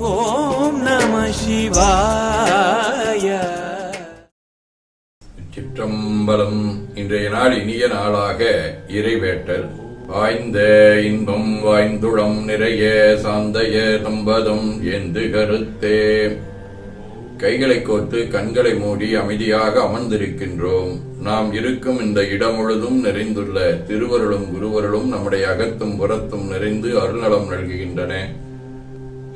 ஓம் நம சிவாய. சிற்றம்பலம் இன்றைய நாள் இனிய நாளாக இறைவேட்டல். வாய்ந்த இன்பம் வாய்ந்துளம் நிறைய சாந்தைய தம்பதம் என்று கருத்தே. கைகளை கோர்த்து கண்களை மூடி அமைதியாக அமர்ந்திருக்கின்றோம். நாம் இருக்கும் இந்த இடம் முழுதும் நிறைந்துள்ள திருவருளும் குருவருளும் நம்முடைய அகத்தும் புறத்தும் நிறைந்து அருள்நலம் நல்குகின்றன.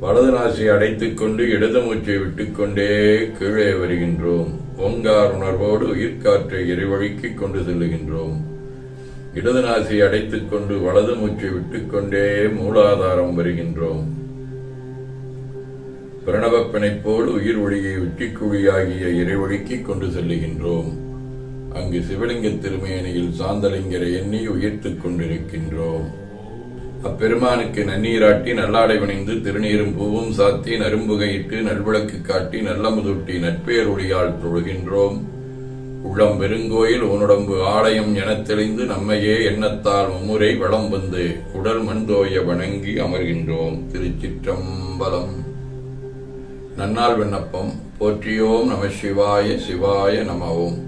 வலது நாசி அடைத்துக் கொண்டு இடது மூச்சை விட்டுக்கொண்டே கீழே வருகின்றோம். ஓங்கார் உணர்வோடு உயிர்காற்றை இறைவழிக்கிக் கொண்டு செல்லுகின்றோம். இடது நாசி அடைத்துக் கொண்டு வலது மூச்சை விட்டுக்கொண்டே மூலாதாரம் வருகின்றோம். பிரணவ பிணைப்போடு உயிர் ஒளியை உச்சிக்குழியாகிய இறைவழிக்கிக் கொண்டு செல்லுகின்றோம். அங்கு சிவலிங்க திருமேனியில் சாந்தலிங்கரை எண்ணி உயிர்த்துக் கொண்டிருக்கின்றோம். அப்பெருமானுக்கு நன்னீராட்டி நல்லாடை பணிந்து திருநீரும் பூவும் சாத்தி நரும்புகையிட்டு நல்விளக்கு காட்டி நல்ல முதுட்டி நட்பேர் ஒளியால் தொழுகின்றோம். உள்ளம் பெருங்கோயில் உன்னுடம்பு ஆலயம் எனத் தெளிந்து நம்மையே எண்ணத்தால் மும்முறை வளம் வந்து உடல் மண்தோய வணங்கி அமர்கின்றோம். திருச்சிற்றம்பலம். நன்னாள் விண்ணப்பம். போற்றியோம் நம சிவாய சிவாய நம ஓம்.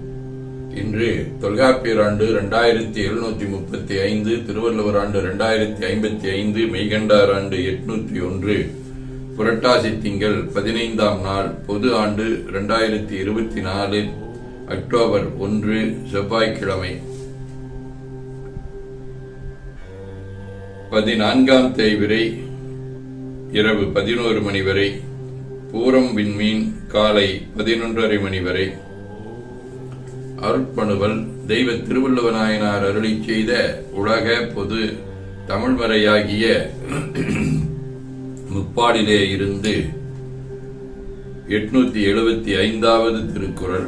இன்று தொல்காப்பியர் ஆண்டு இரண்டாயிரத்தி எழுநூத்தி முப்பத்தி ஐந்து திருவள்ளுவர் ஆண்டு இரண்டாயிரத்தி ஐம்பத்தி ஐந்து மெய்கண்டார் ஆண்டு எட்நூத்தி ஒன்று புரட்டாசி திங்கள் பதினைந்தாம் நாள் பொது ஆண்டு இரண்டாயிரத்தி இருபத்தி நாலு அக்டோபர் ஒன்று செவ்வாய்க்கிழமை. பதினான்காம் தேய்விரை இரவு பதினோரு மணி வரை பூரம் விண்மீன் காலை பதினொன்றரை மணி வரை அருட்பணுவல் தெய்வ திருவள்ளுவநாயனார் அருளி செய்த உலக பொது தமிழ்மறையாகிய முப்பாடிலே இருந்து எட்நூத்தி எழுபத்தி ஐந்தாவது திருக்குறள்.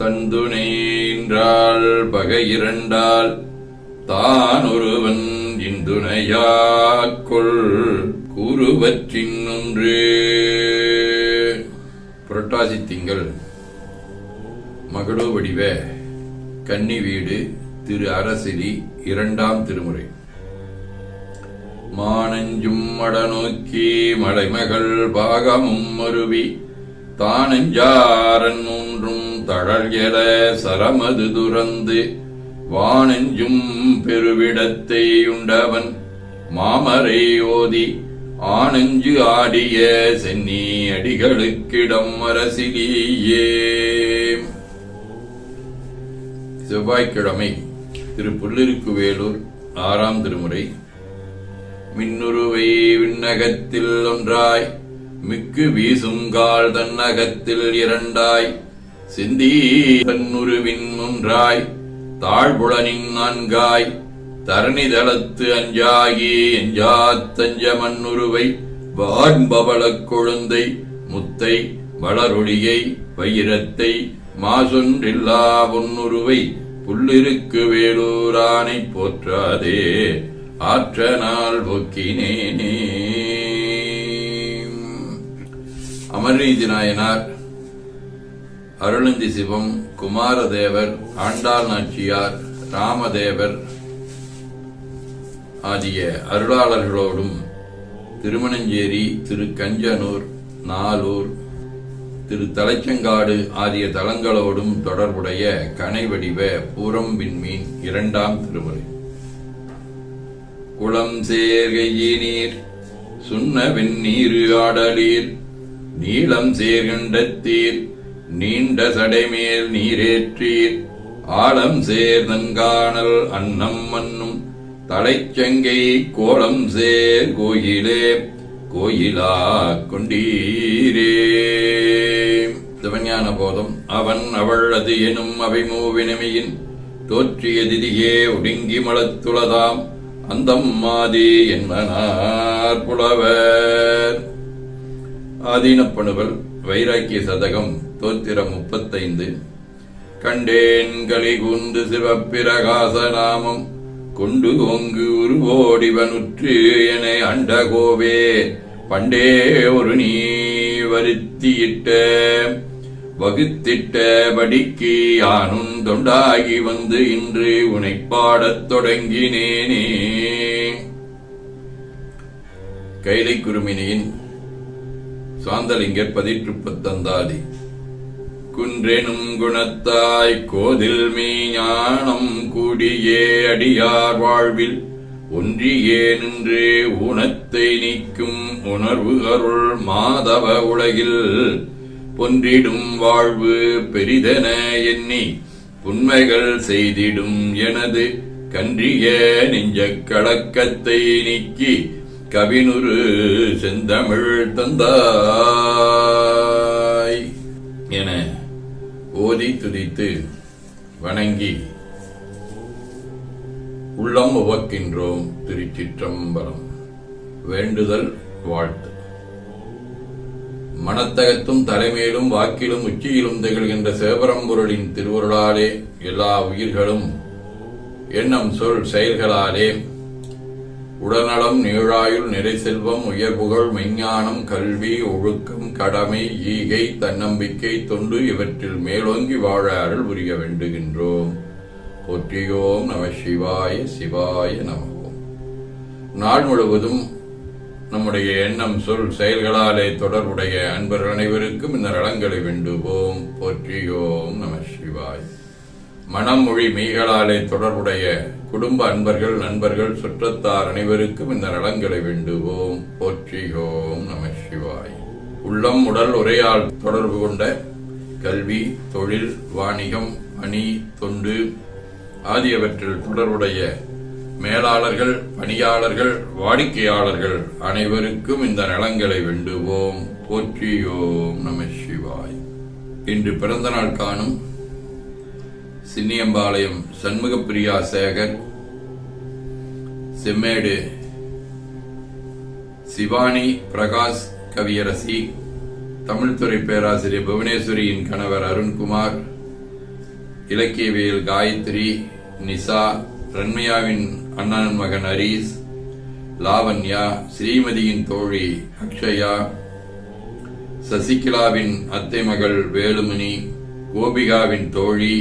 தந்துணைன்றால் பகை இரண்டால் தான் ஒருவன் இந்துணையாக்குள் கூறுவற்றின் ஒன்று புரட்டாசி திங்கள். மகளோ வடிவ கன்னி வீடு திரு அரசிரி இரண்டாம் திருமுறை. மானஞ்சும் மடநோக்கி மலைமகள் பாகமும் மருவி தானஞ்சாரன் மூன்றும் தழல் எல சரமது துறந்து வானஞ்சும் பெருவிடத்தை உண்டவன் மாமரை ஓதி ஆனஞ்சு ஆடிய சென்னி அடிகளுக்கிடம் அரசிலேயே. செவ்வாய்க்கிழமை திரு புல்லிருக்குவேலூர் ஆறாம் திருமுறை. மின்னுருவை விண்ணகத்தில் ஒன்றாய் மிக்கு வீசும் கால் தன்னகத்தில் இரண்டாய் சிந்தி தன்னுருவின் ஒன்றாய் தாழ்புலனின் நான்காய் தரணிதளத்து அஞ்சாகி அஞ்சாத்தஞ்ச மண்ணுருவை வான்பவளக் கொழுந்தை முத்தை வளரொளியை வைரத்தை மாசொன்றில்லா பொன்னுருவை புல்லிருக்கு வேலூரானை போற்றாதே ஆற்ற நாள் போக்கினேனே அமர்நீதி நாயனார் அருளந்தி சிவம் குமாரதேவர் ஆண்டாள் நாச்சியார் ராமதேவர் ஆகிய அருளாளர்களோடும் திருமணஞ்சேரி திரு கஞ்சனூர் நாலூர் திரு தலைச்சங்காடு ஆகிய தலங்களோடும் தொடர்புடைய கனை வடிவ பூரம் விண்மீன் இரண்டாம் திருமுறை. குளம் சேர்கையினீர் சுண்ண வெந்நீரு ஆடலீர் நீளம் சேர்கண்டத்தீர் நீண்ட சடைமேல் நீரேற்றீர் ஆழம் சேர்தன்காணல் அன்னம் மன்னும் தலைச்சங்கை கோலம் சேர் கோயிலே கோயிலா கொண்டீரே. சிவஞான போதம் அவன் அவள் அது எனும் அவை மூவினமையின் தோற்றிய திதியே ஒடுங்கி மலத்துளதாம் அந்தம் மாதி என்பனார் புலவர். ஆதீனப்பணுவல் வைராக்கிய சதகம் தோத்திரம் முப்பத்தைந்து. கண்டேன் கலிகுந்து சிவப்பிரகாச நாமம். கொண்டு ஓங்கு உருவோடிவனுற்று என அண்டகோவே பண்டே ஒரு நீ வருத்தியிட்ட வகுத்திட்ட படிக்கு யானும் தொண்டாகி வந்து இன்று உனை பாடத் தொடங்கினேனே. கைலை குருமினியின் சாந்தலிங்கர் பதிற்றுப்பத்தந்தாதி குன்றெனும் குணத்தாய் கோதில் மீஞானம் கூடியே அடியார் வாழ்வில். ஒன்றியே நின்று ஊனத்தை நீக்கும் உணர்வு அருள் மாதவ உலகில். பொன்றிடும் வாழ்வு பெரிதென எண்ணி உண்மைகள் செய்திடும் எனது கன்றிய நெஞ்ச கலக்கத்தை நீக்கி கவினுரு செந்தமிழ் தந்தார். துதித்து வணங்கி உள்ளம் உவக்கின்றோம் திருச்சிற்றம்பலம். வேண்டுதல் வாழ்த்து. மனத்தகத்தும் தலைமையிலும் வாக்கிலும் உச்சியிலும் திகழ்கின்ற சிவபரம்பொருளின் திருவருளாலே எல்லா உயிர்களும் எண்ணம் சொல் செயல்களாலே உடல்நலம் நீழாயுள் நிறை செல்வம் உயர் புகழ் மெஞ்ஞானம் கல்வி ஒழுக்கம் கடமை ஈகை தன்னம்பிக்கை தொண்டு இவற்றில் மேலோங்கி வாழ அருள் புரிய வேண்டுகின்றோம். போற்றியோம் நம சிவாய சிவாய நமவோம் நாள் முழுவதும் நம்முடைய எண்ணம் சொல் செயல்களாலே தொடர்புடைய அன்பர் அனைவருக்கும் இந்த நலங்களை வேண்டுவோம். போற்றியோம் நம சிவாய். மனம் மொழி மெய்களாலே தொடர்புடைய குடும்ப அன்பர்கள் நண்பர்கள் சுற்றத்தார் அனைவருக்கும் இந்த நலங்களை வேண்டுவோம். போற்றியோம் நம சிவாய். உள்ளம் உடல் உரையால் தொடர்பு கொண்ட கல்வி தொழில் வாணிகம் பணி தொண்டு ஆகியவற்றில் தொடர்புடைய மேலாளர்கள் பணியாளர்கள் வாடிக்கையாளர்கள் அனைவருக்கும் இந்த நலங்களை வேண்டுவோம். போற்றியோம் நம சிவாய். இன்று பிறந்த நாள் காணும் சின்னியம்பாளையம் சண்முகப்பிரியா சேகர் செம்மேடு சிவானி பிரகாஷ் கவியரசி தமிழ்துறை பேராசிரியர் புவனேஸ்வரியின் கணவர் அருண்குமார் இலக்கியவியல் காயத்ரி நிசா ரன்மையாவின் அண்ணன் மகன் ஹரீஸ் லாவண்யா ஸ்ரீமதியின் தோழி அக்ஷயா சசிகலாவின் அத்தை மகள் வேலுமணி கோபிகாவின் தோழி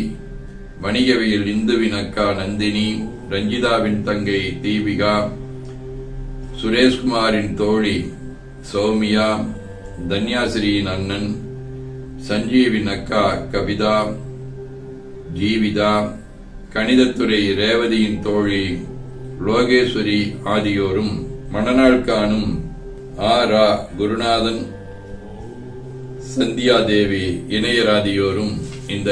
வணிகவியல் இந்துவின் அக்கா நந்தினி ரஞ்சிதாவின் தங்கை தீபிகா சுரேஷ்குமாரின் தோழி சௌமியா தன்யாசிரியின் அண்ணன் சஞ்சீவின் அக்கா கவிதா ஜீவிதா கணிதத்துறை ரேவதியின் தோழி லோகேஸ்வரி ஆகியோரும் மணநாள் காணும் ரா குருநாதன் சந்தியாதேவி இணையராதியோரும் இந்த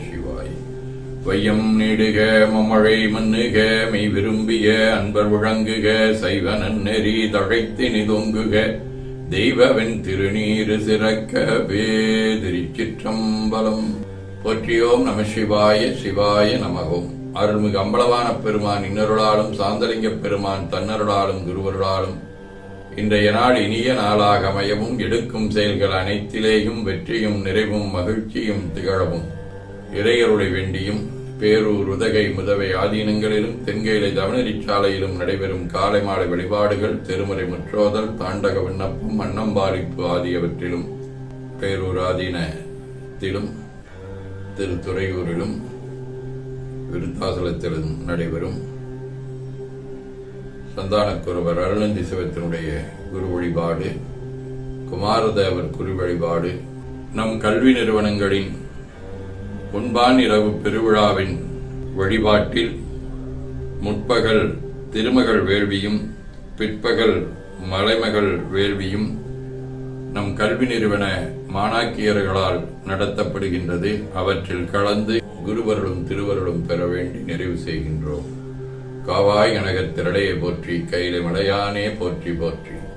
வையம் நீடுக மமழை மண்ணுக மெய் விரும்பிய அன்பர் விளங்குக சைவ நன்னெறி தழைத்து நிதொங்குக. தெய்வவன் திருநீரு சிறக்கவே திருச்சிற்றம்பலம். போற்றியோம் நம சிவாய சிவாய நமகோம். அருள்மிகு அம்பலவான பெருமான் இன்னருளாலும் சாந்தலிங்க பெருமான் தன்னருளாலும் குருவருளாலும். இன்றைய நாள் இனிய நாளாக அமையவும் எடுக்கும் செயல்கள் அனைத்திலேயும் வெற்றியும் நிறைவும் மகிழ்ச்சியும் திகழவும். இறையருளை வேண்டியும் பேரூர் உதகை முதவை ஆதீனங்களிலும் தென்கேலை தவனரி சாலையிலும் நடைபெறும் காலை மாலை வழிபாடுகள் திருமறை முற்றோதல் தாண்டக விண்ணப்பம் அன்னம்பாரிப்பு ஆகியவற்றிலும் பேரூர் ஆதீனத்திலும் திருத்துறையூரிலும் விருத்தாசலத்திலும் நடைபெறும். சந்தானக்குருவர் அருளந்தி சிவத்தினுடைய குரு வழிபாடு குமாரதேவர் குரு வழிபாடு நம் கல்வி நிறுவனங்களின் முன்பான் இரவு பெருவிழாவின் வழிபாட்டில் முற்பகல் திருமகள் வேள்வியும் பிற்பகல் மலைமகள் வேள்வியும் நம் கல்வி நிறுவன மாணாக்கியர்களால் நடத்தப்படுகின்றது. அவற்றில் கலந்து குருவருளும் திருவருளும் பெற வேண்டி நிறைவு செய்கின்றோம். காவாய் கனகத் திரளையை போற்றி கையில மலையானே போற்றி போற்றி.